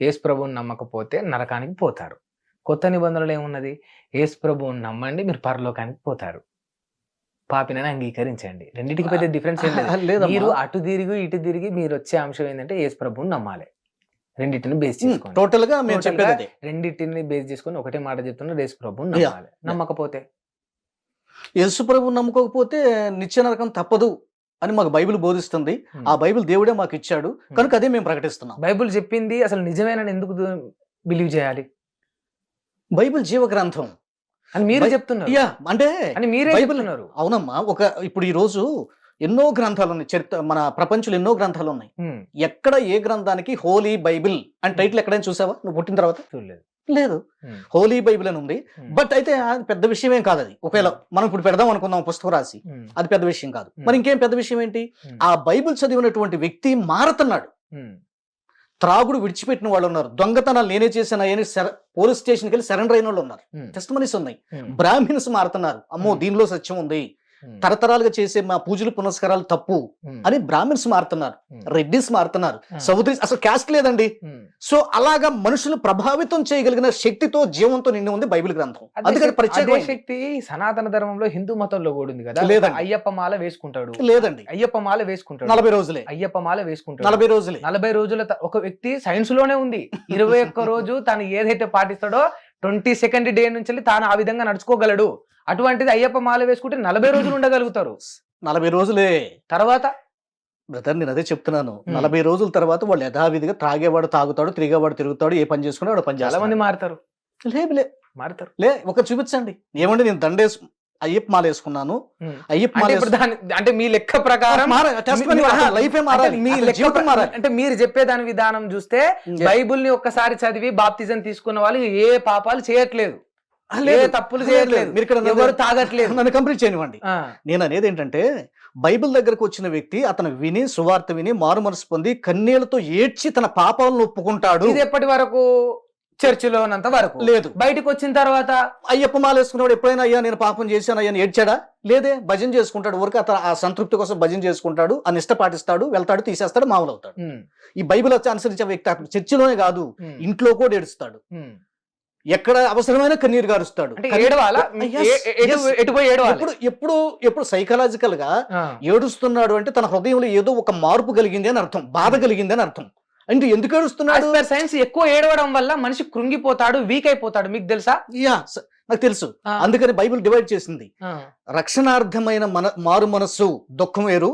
యేసు ప్రభువుని నమ్మకపోతే నరకానికి పోతారు. కొత్త నిబంధనలు ఏమున్నది? యేసు ప్రభువుని నమ్మండి మీరు పరలోకానికి పోతారు. పాపినని అంగీకరించండి. రెండింటికి పెద్ద డిఫరెన్స్ ఏం లేదు. మీరు అటు తిరిగి ఇటు తిరిగి మీరు వచ్చే అంశం ఏంటంటే యేసు ప్రభువుని నమ్మాలి. రెండింటిని బేస్ ఉమ్, చేసుకోండి టోటల్గా మేము చెప్పేది రెండింటిని బేస్ చేసుకొని ఒకటే మాట చెప్తున్నారు యేసు ప్రభువుని Yeah. నమ్మాలి. నమ్మకపోతే. యేసు ప్రభు నమ్ముకోకపోతే నిత్య నరకం తప్పదు. అని మాకు బైబిల్ బోధిస్తుంది. ఆ బైబిల్ దేవుడే మాకు ఇచ్చాడు. కనుక అదే మేము ప్రకటిస్తున్నాం. బైబిల్ చెప్పింది అసలు నిజమేనని ఎందుకు బిలీవ్ చేయాలి? బైబిల్ జీవ గ్రంథం అని మీరు చెప్తున్నారు. యా అంటే అని మీరే బైబిల్ చెప్తున్నారు. అవునమ్మా ఒక ఇప్పుడు ఈ రోజు ఎన్నో గ్రంథాలు ఉన్నాయి చరిత్ర మన ప్రపంచంలో ఎన్నో గ్రంథాలు ఉన్నాయి ఎక్కడ ఏ గ్రంథానికి హోలీ బైబిల్ అని టైటిల్ ఎక్కడైనా చూసావా? నువ్వు పుట్టిన తర్వాత? చూడలేదు. లేదు. ఉమ్, హోలీ బైబిల్ అని ఉంది. ఉమ్, బట్ అయితే అది పెద్ద విషయం ఏం కాదు అది. ఒకవేళ మనం ఇప్పుడు పెడదాం అనుకుందాం పుస్తకం రాసి అది పెద్ద విషయం కాదు. Hmm. మరి ఇంకేం పెద్ద విషయం ఏంటి? Hmm. ఆ బైబిల్ చదివినటువంటి వ్యక్తి మారుతున్నాడు. త్రాగుడు విడిచిపెట్టిన వాళ్ళు ఉన్నారు. దొంగతనాలు నేనే చేసిన అని పోలీస్ స్టేషన్కి వెళ్ళి సరెండర్ అయిన వాళ్ళు ఉన్నారు. టెస్ట్ మనీస్ ఉన్నాయి. బ్రాహ్మిన్స్ మారుతున్నారు. అమ్మో Hmm. దీనిలో సత్యం ఉంది. తరతరాలుగా చేసే మా పూజలు పునస్కారాలు తప్పు అని బ్రాహ్మిన్స్ మారుతున్నారు రెడ్డిస్ మారుతున్నారు. సౌదరీస్ అసలు క్యాస్ట్ లేదండి. సో అలాగా మనుషులు ప్రభావితం చేయగలిగిన శక్తితో జీవంతో నిండి ఉంది బైబిల్ గ్రంథం. అదే అందుకని ప్రత్యేకం శక్తి సనాతన ధర్మంలో హిందూ మతంలో కూడా ఉంది కదా. లేదండి. అయ్యప్ప మాల వేసుకుంటాడు. లేదండి. అయ్యప్ప మాల వేసుకుంటాడు. నలభై రోజులే. అయ్యప్ప మాల వేసుకుంటాడు. నలభై రోజులే. నలభై రోజుల ఒక వ్యక్తి సైన్స్లోనే ఉంది. ఇరవై ఒక్క రోజు తను ఏదైతే పాటిస్తాడో ట్వంటీ సెకండ్ డే నుంచి తాను ఆ విధంగా నడుచుకోగలడు. అటువంటిది అయ్యప్ప మాల వేసుకుంటే నలభై రోజులు ఉండగలుగుతారు. నలభై రోజులే. తర్వాత? బ్రదర్ నేను అదే చెప్తున్నాను. నలభై రోజుల తర్వాత వాళ్ళు యథావిధిగా త్రాగేవాడు తాగుతాడు తిరిగేవాడు తిరుగుతాడు ఏ పని చేసుకున్నాడు పని చాలా మంది మారుతారు. లేదు లే. మారుతారు. లే ఒక చూపించండి. ఏమండి నేను దండేసు అయ్యప్ప మాల వేసుకున్నాను. అయ్యప్ప మాల దాని అంటే మీ లెక్క ప్రకారం లైఫ్ అంటే మీ లెక్క జీవితం ప్ర- మారాలి. అంటే మీరు చెప్పేదాని విధానం చూస్తే బైబుల్ని ఒక్కసారి చదివి బాప్తిజం తీసుకున్న వాళ్ళు ఏ పాపాలు చేయట్లేదు. లేదు. తప్పులు లేదు, చేయట్లేదు. లేదు. మీరు ఇక్కడ ఎవరు తాగట్లేదు. నన్ను కంప్లీట్ చేయనివ్వండి. నేను అనేది ఏంటంటే బైబిల్ దగ్గరకు వచ్చిన వ్యక్తి అతను విని సువార్త విని మారు మనసు పొంది కన్నీళ్ళతో ఏడ్చి తన పాపాలను ఒప్పుకుంటాడు. ఇది ఎప్పటి వరకు చర్చిలో ఉన్నంత వరకు. లేదు. బయటకు వచ్చిన తర్వాత అయ్యప్ప మాల వేసుకున్నాడు ఎప్పుడైనా అయ్యా నేను పాపం చేశాను అయ్యా అని ఏడ్చాడా? లేదే భజన చేసుకుంటాడు. ఊరికి అతను ఆ సంతృప్తి కోసం భజన చేసుకుంటాడు ఆ నిష్ట పాటిస్తాడు వెళ్తాడు తీసేస్తాడు మామూలు అవుతాడు. ఈ బైబిల్ వచ్చి అనుసరించే వ్యక్తి అతను చర్చిలోనే కాదు ఇంట్లో కూడా ఏడుస్తాడు. ఎక్కడ అవసరమైన కన్నీరు గారుస్తాడు. ఎప్పుడు? ఎప్పుడు ఎప్పుడు సైకలాజికల్గా ఏడుస్తున్నాడు అంటే తన హృదయంలో ఏదో ఒక మార్పు కలిగింది అని అర్థం బాధ కలిగింది అని అర్థం. అంటే ఎందుకు ఏడుస్తున్నాడు? సైన్స్ ఎక్కువ ఏడవడం వల్ల మనిషి కృంగిపోతాడు వీక్ అయిపోతాడు. మీకు తెలుసా? యా నాకు తెలుసు. అందుకని బైబిల్ డివైడ్ చేసింది. రక్షణార్థమైన మన మారు మనస్సు దుఃఖం వేరు.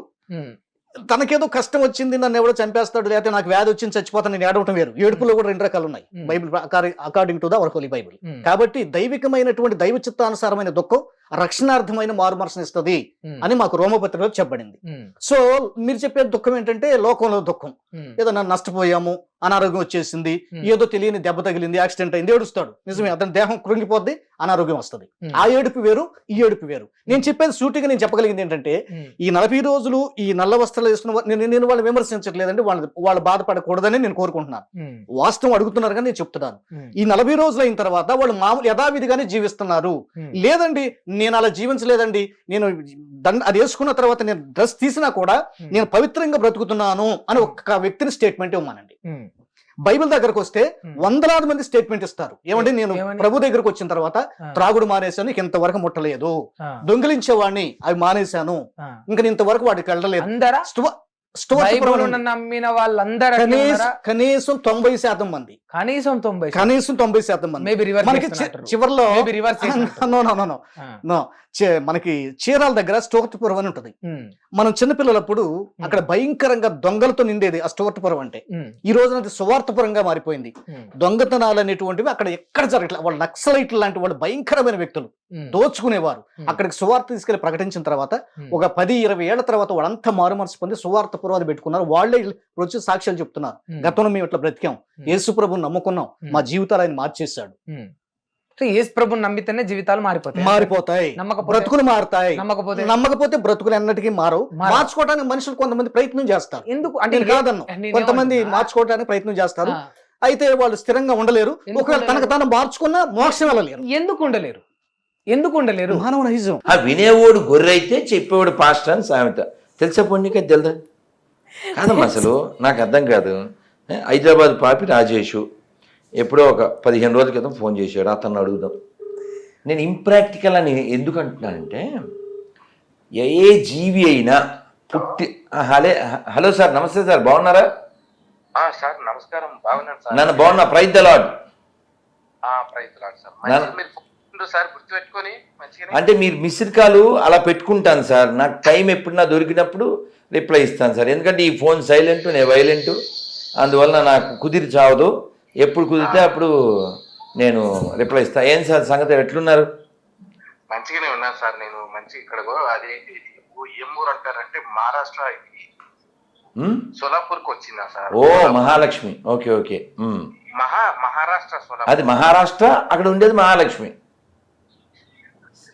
తనకేదో కష్టం వచ్చింది నన్ను ఎవడో చంపేస్తాడు లేకపోతే నాకు వ్యాధి వచ్చింది చచ్చిపోతాను నేను ఏడవటం వేరు. ఏడుపులో కూడా రెండు రకాలు ఉన్నాయి. Bible according to the our holy Bible కాబట్టి దైవికమైనటువంటి దైవ చిత్తానుసారమైన దుఃఖం రక్షణార్థమైన మారు మనసునిస్తుంది ఉమ్, అని మాకు రోమపత్రికలో చెప్పబడింది. సో మీరు చెప్పే దుఃఖం ఏంటంటే లోకంలో దుఃఖం. ఉమ్, ఏదో నన్ను నష్టపోయాము అనారోగ్యం వచ్చేసింది. ఏదో తెలియని దెబ్బ తగిలింది యాక్సిడెంట్ అయింది ఏడుస్తాడు. నిజమే అతని దేహం కృంగిపోద్ది అనారోగ్యం వస్తుంది. ఆ ఏడుపు వేరు ఈ ఏడుపు వేరు. నేను చెప్పేది సూటిగా నేను చెప్పగలిగింది ఏంటంటే ఈ నలభై రోజులు ఈ నల్ల వస్త్రాలు వేసుకున్న నేను నేను వాళ్ళు విమర్శించట్లేదండి వాళ్ళు వాళ్ళు బాధపడకూడదని నేను కోరుకుంటున్నాను. వాస్తవం అడుగుతున్నారు కానీ నేను చెప్తున్నాను. ఈ నలభై రోజులు అయిన తర్వాత వాళ్ళు మామూలు యథావిధిగానే జీవిస్తున్నారు. లేదండి నేను అలా జీవించలేదండి. నేను దండ అది వేసుకున్న తర్వాత నేను డ్రెస్ తీసినా కూడా నేను పవిత్రంగా బ్రతుకుతున్నాను అని ఒక్క వ్యక్తిని స్టేట్మెంట్ ఇవ్వమానండి. బైబిల్ దగ్గరకు వస్తే వందలాది మంది స్టేట్మెంట్ ఇస్తారు. ఏమంటే నేను? ప్రభు దగ్గరకు వచ్చిన తర్వాత త్రాగుడు మానేశాను ఇక ఇంతవరకు ముట్టలేదు. దొంగిలించేవాడిని అవి మానేశాను. ఇంకా నేను ఇంతవరకు వాడికి వెళ్ళలేదు. నమ్మిన వాళ్ళందరూ కనీసం తొంభై శాతం మంది. కనీసం తొంభై కనీసం తొంభై శాతం మంది. మనకి చివర్లో నో మనకి చీరాల దగ్గర స్టోర్టిపురం అని ఉంటుంది. మనం చిన్నపిల్లలప్పుడు అక్కడ భయంకరంగా దొంగలతో నిండేది ఆ స్టోర్టిపురం అంటే. ఈ రోజున అది సువార్థపురంగా మారిపోయింది. దొంగతనాలు అనేటువంటివి అక్కడ ఎక్కడ జరగట్లేదు వాళ్ళు నక్సలైట్లు లాంటి వాళ్ళు భయంకరమైన వ్యక్తులు. దోచుకునేవారు. అక్కడికి సువార్త తీసుకెళ్ళి ప్రకటించిన తర్వాత ఒక పది ఇరవై ఏళ్ళ తర్వాత వాళ్ళంతా మారు మనసు పొంది సువార్త పురాలు పెట్టుకున్నారు. వాళ్ళే వచ్చి సాక్ష్యాలు చెప్తున్నారు. గతంలో మేము ఇట్లా బ్రతికాం. యేసు ప్రభుని నమ్ముకున్నాం. మా జీవితాలు ఆయన మార్చేశాడు. యేసు ప్రభుని నమ్మితేనే జీవితాలు మారిపోతాయి. మారిపోతాయి. నమ్మకపోతే బ్రతుకులు మారుతాయి. నమ్మకపోతే నమ్మకపోతే బ్రతుకులు ఎన్నటికీ మారవు. మార్చుకోవడానికి మనుషులు కొంతమంది ప్రయత్నం చేస్తారు. ఎందుకు? అంటే నేను కాదన్ను. నేను కొంతమంది? మార్చుకోవడానికి ప్రయత్నం చేస్తారు. అయితే వాళ్ళు స్థిరంగా ఉండలేరు. ఒకవేళ తనకు? తాను మార్చుకున్నా మోక్షం వెళ్ళలేరు. ఎందుకు ఉండలేరు? ఎందుకు ఉండలేరు మానవ నైజం ఆ వినేవాడు గొర్రె అయితే చెప్పేవాడు పాస్టర్ అని సామెత. తెలుసా పొన్నిక తెలుదా? కాదమ్మా అసలు నాకు అర్థం కాదు. హైదరాబాద్ పాపి రాజేషు ఎప్పుడో ఒక పదిహేను రోజుల క్రితం ఫోన్ చేశాడు అతన్ని అడుగుదాం. నేను ఇంప్రాక్టికల్ అని ఎందుకు అంటున్నానంటే ఏ జీవి అయినా పుట్టి హలే హలో సార్ నమస్తే సార్ బాగున్నారా? ఆ సార్ నమస్కారం బాగున్నాను సార్. నన్ను బాగున్నా ప్రైజ్ ద లాడ్ ప్రయత్నాలు సార్. మంచిగా సార్ గుర్తుపెట్టుకొని మంచిగానే. అంటే మీరు మిస్డ్ కాల్ అలా పెట్టుకుంటాను సార్. నాకు టైం ఎప్పుడు నా దొరికినప్పుడు రిప్లై ఇస్తాను సార్. ఎందుకంటే ఈ ఫోన్ సైలెంట్ నేను వైలెంట్ అందువల్ల నాకు కుదిరి చావదు. ఎప్పుడు కుదిరితే అప్పుడు నేను రిప్లై ఇస్తాను ఏం సార్ సంగతి? ఎట్లున్నారు? మంచిగానే ఉన్నాను సార్ నేను. మంచి ఇక్కడ అది ఏం ఊరు అంటారంటే మహారాష్ట్ర ఇది. ఉమ్? సోలాపూర్కు వచ్చిందా సార్? ఓ మహాలక్ష్మి. Okay okay. మహా మహారాష్ట్ర అది మహారాష్ట్ర అక్కడ ఉండేది మహాలక్ష్మి.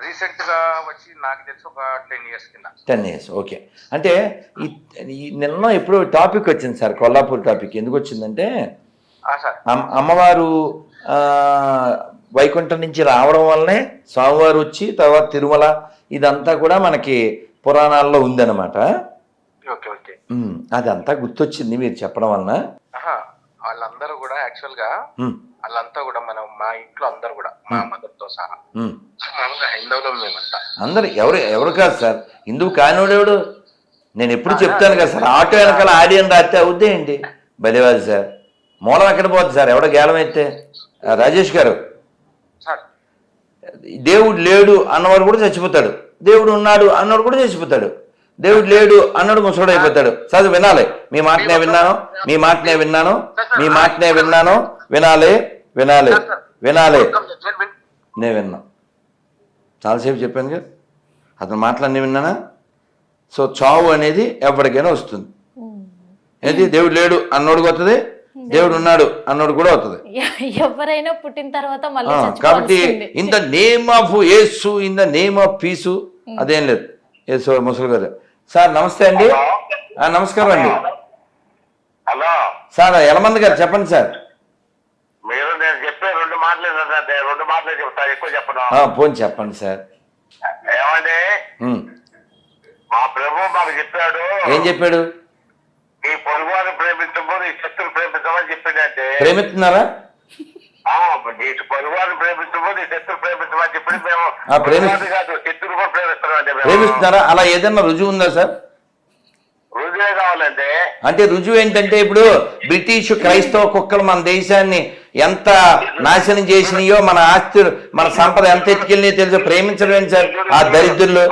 రీసెంట్గా వచ్చి నాకు తెలిసి ఒక టెన్ ఇయర్స్ కింద. Ten years okay. అంటే ఈ నిన్న ఎప్పుడో టాపిక్ వచ్చింది సార్ కొల్లాపూర్ టాపిక్. ఎందుకు వచ్చిందంటే అమ్మవారు ఆ, వైకుంఠం నుంచి రావడం వల్లనే స్వామివారు వచ్చి తర్వాత తిరుమల ఇదంతా కూడా మనకి పురాణాల్లో ఉందన్నమాట. Okay okay. ఉమ్, అదంతా గుర్తొచ్చింది మీరు చెప్పడం వలన. వాళ్ళందరూ కూడా యాక్చువల్గా వాళ్ళంతా కూడా మనం మా ఇంట్లో అందరూ కూడా మా మదర్తో సహా. అందరు ఎవరు ఎవరు కాదు సార్. హిందువు కానివాడు ఎవడు? నేను ఎప్పుడు చెప్తాను కదా సార్. ఆటో వెనకాల ఆడియన్ రాస్తే అవుద్దే ఏంటి? బలివాది సార్. మూలం ఎక్కడ పోద్ది సార్. ఎవడో గేలం అయితే ఆ, రాజేష్ గారు. సార్. దేవుడు లేడు అన్నవాడు కూడా చచ్చిపోతాడు. దేవుడు ఉన్నాడు అన్నవాడు కూడా చచ్చిపోతాడు. దేవుడు లేడు అన్నాడు ముసడు అయిపోతాడు. చదువు వినాలి. మీ మాటనే విన్నాను. మీ మాటనే విన్నాను. మీ మాటనే విన్నాను. వినాలి. వినాలి. వినాలి. నేను విన్- నేను విన్నా చాలాసేపు చెప్పాను కదా. అతను మాటలన్నీ విన్నానా? సో చావు అనేది ఎవరికైనా వస్తుంది. ఏది దేవుడు లేడు అన్నోడికి వస్తుంది దేవుడు ఉన్నాడు అన్నోడు కూడా వస్తుంది ఎ- ఎవరైనా పుట్టిన తర్వాత కాబట్టి. In the name of Yesu in the name of peace అదేం లేదు. యేసు ముసలి గారు సార్ నమస్తే అండి. నమస్కారం అండి. హలో. సార్ యలమంది గారు చెప్పండి సార్. మీరు నేను మాటలే రెండు మాటలే చెప్తాను ఎక్కువ చెప్పను. పోనీ చెప్పండి సార్. మా ప్రభు మాకు చెప్పాడు. ఏం చెప్పాడు? నీ పొరుగువారిని ప్రేమించము నీ శత్రువు ప్రేమించమని చెప్పిందంటే ప్రేమిస్తున్నారా? నీ ప్రేమించము నీ ప్రేమించమని చెప్పింది మేము కాదు కూడా ప్రేమిస్తున్నారా? అలా ఏదైనా రుజువు ఉందా సార్? రుజువే కావాలంటే. అంటే రుజువు ఏంటంటే ఇప్పుడు బ్రిటిష్ క్రైస్తవ కుక్కలు మన దేశాన్ని ఎంత నాశనం చేసినాయో మన ఆస్తి మన సంపద ఎంత ఎత్తుకెళ్ళినాయో తెలుసు? ప్రేమించడం సార్? ఆ దరిద్రులు.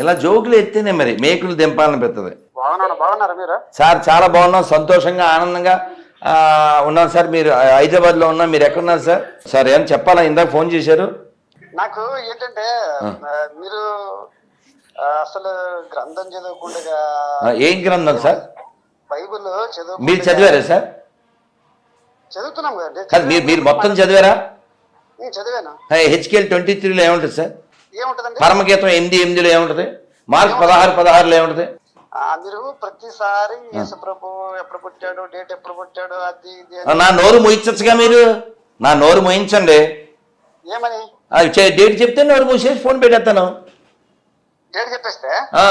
ఇలా జోకులు ఎత్తేనే మరి మేకులు దింపాలని పెడుతుంది మీరు? సార్ చాలా బాగున్నాం సంతోషంగా ఆనందంగా. ఉన్నాం సార్ మీరు హైదరాబాద్లో ఉన్నాం మీరు ఎక్కడున్నారు సార్? సార్ ఏం చెప్పాలా? ఇందాక ఫోన్ చేశారు. నాకు ఏంటంటే మీరు అసలు గ్రంథం చదవకుండా ఏం గ్రంథం సార్? బైబిల్ చదువు మీరు చదివారా సార్? చదువుతున్నాం కదండి మీరు మీరు మొత్తం చదివారా? నేను చదివాను. హెచ్కేఎల్ ట్వంటీ త్రీలో ఏముంటుంది సార్? ఏముంటదండి? పరమగీతం ఎనిమిది ఎనిమిదిలో ఏముంటుంది? మార్క్స్ పదహారు పదహారులో ఏముంటుంది? మీరు ప్రతిసారి యేసు ప్రభు ఎప్పుడు పుట్టాడు డేట్ ఎప్పుడు పుట్టాడు అది నా నోరు మోయించచ్చుగా మీరు? నా నోరు మోయించండి. ఏమని? డేట్ చెప్తే నోరు మూసేసి ఫోన్ పెట్టేస్తాను.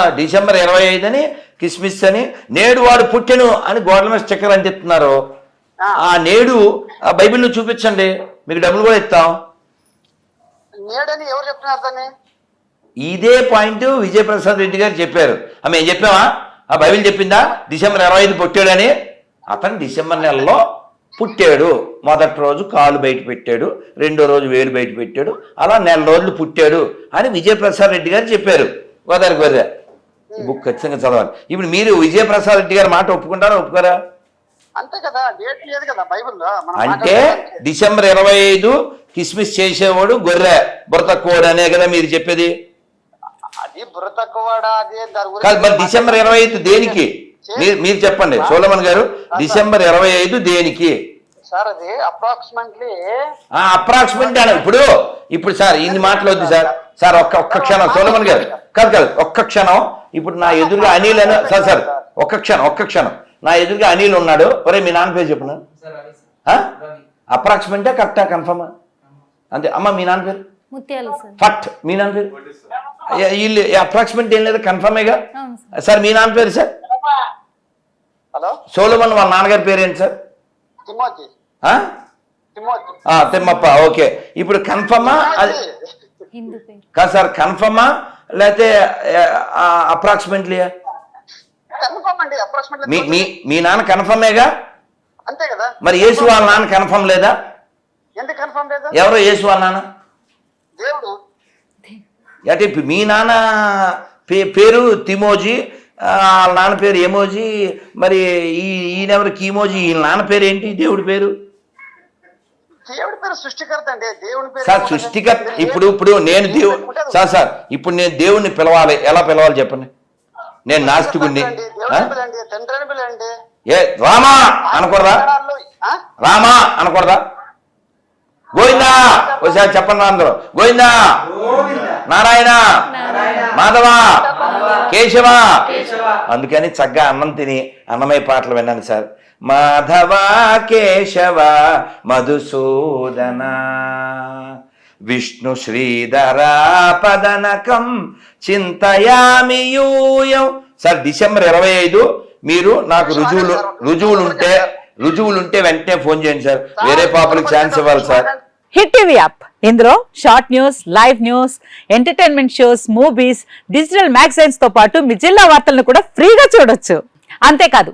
డిసెంబర్ ఇరవై ఐదు అని కిస్మిస్ అని నేడు వాడు పుట్టెను అని గోడల మీద స్టిక్కర్ అని చెప్తున్నారు. ఆ. నేడు ఆ బైబిల్లో చూపించండి. మీకు డబ్బులు కూడా ఇస్తాం. నేడని ఎవరు చెప్తున్నారు దాన్ని ఇదే పాయింట్ విజయప్రసాద్ రెడ్డి గారు చెప్పారు. ఆమె ఏం చెప్పావా? ఆ బైబిల్ చెప్పిందా? డిసెంబర్ ఇరవై ఐదు పుట్టాడని. అతను డిసెంబర్ నెలలో పుట్టాడు. మొదటి రోజు కాలు బయట పెట్టాడు. రెండో రోజు వేలు బయట పెట్టాడు. అలా నెల రోజులు పుట్టాడు అని విజయప్రసాద్ రెడ్డి గారు చెప్పారు. గోదావరి గొర్రె ఈ బుక్ ఖచ్చితంగా చదవాలి. ఇప్పుడు మీరు విజయప్రసాద్ రెడ్డి గారి మాట ఒప్పుకుంటారా ఒప్పుకోరా? అంతే కదా డేట్ లేదు కదా బైబిల్లో. అంటే. డిసెంబర్ ఇరవై ఐదు కిస్మిస్ చేసేవాడు గొర్రె బుర్ర కోడ్ అనే కదా మీరు చెప్పేది. కాదు మరి డిసెంబర్ ఇరవై ఐదు దేనికి? మీరు మీరు చెప్పండి సోలమన్ గారు డిసెంబర్ ఇరవై ఐదు దేనికి? సార్ అది అప్రాక్సిమేట్లీ అప్రాక్సిమేట్ అని ఇప్పుడు ఇప్పుడు సార్ ఇన్ని మాటలు వద్దు సార్. సార్ ఒక్క ఒక్క క్షణం సోలమన్ గారు. కాదు కాదు ఒక్క క్షణం. ఇప్పుడు నా ఎదురుగా అనిల్ అని సార్ సార్ ఒక్క క్షణం ఒక్క క్షణం. నా ఎదురుగా అనిల్ ఉన్నాడు. ఒరే మీ నాన్న పేరు చెప్పిన? అప్రాక్సిమేటా కరెక్టా కన్ఫర్మా అంతే. అమ్మ మీ నాన్న పేరు? ముత్యాలు సార్. ఫట్. మీ నాన్న పేరు? వీళ్ళు అప్రాక్సిమేట్ ఏం లేదు కన్ఫర్మేగా సార్. సార్ మీ నాన్న పేరు సార్? హలో? సోలమన్ వాళ్ళ నాన్నగారి పేరు ఏంటి సార్? Timothy Thimmappa okay. ఇప్పుడు కన్ఫర్మా? అది కాదు సార్ కన్ఫర్మా? లేకపోతే అప్రాక్సిమేట్లీ? మీ అప్రాక్సిమేట్లీ మీ మీ నాన్న కన్ఫర్మేగా? అంతే కదా. మరి యేసు వాళ్ళ నాన్న కన్ఫర్మ్ లేదా? ఎందుకు కన్ఫర్మ్ లేదు? ఎవరో యేసు వాళ్ళ నాన్న? దేవుడు. అంటే మీ నాన్న పే పేరు తిమోజీ ఆ, వాళ్ళ నాన్న పేరు ఎమోజీ మరి ఈ ఈయనెవరు కీమోజీ ఈ నాన్న పేరు ఏంటి దేవుడి పేరు? దేవుడి పేరు సృష్టికర్త అండి. దేవుడి పేరు సార్? సృష్టికర్త ఇప్పుడు ఇప్పుడు నేను దేవు ఉంటుంది. సార్ సార్ ఇప్పుడు నేను దేవుణ్ణి పిలవాలి. ఎలా పిలవాలి చెప్పండి? నేను నాస్తికుణ్ణి. తండ్రిని పిలండి ఏ రామా అనకూడదా? ఆ? రామా అనకూడదా? గోవిందా! ఒకసారి చెప్పండి అందరూ. గోవిందా! నారాయణ! మాధవ! కేశవ! అందుకని చక్కగా అన్నం తిని అన్నమయ్య పాటలు విన్నాను సార్. మాధవ కేశవ మధుసూదన. విష్ణు శ్రీధర పదనకం చింతయామి యూయం. సార్ డిసెంబర్ ఇరవై ఐదు మీరు నాకు రుజువులు రుజువులు ఉంటే రుజువులు ఉంటే వెంటనే ఫోన్ చేయండి సార్. వేరే పాపలకు ఛాన్స్ ఇవ్వాలి సార్. Hit TV app. ఇందులో short news live news entertainment shows movies digital మ్యాగజైన్స్తో పాటు మీ జిల్లా వార్తలను కూడా ఫ్రీగా చూడొచ్చు. అంతేకాదు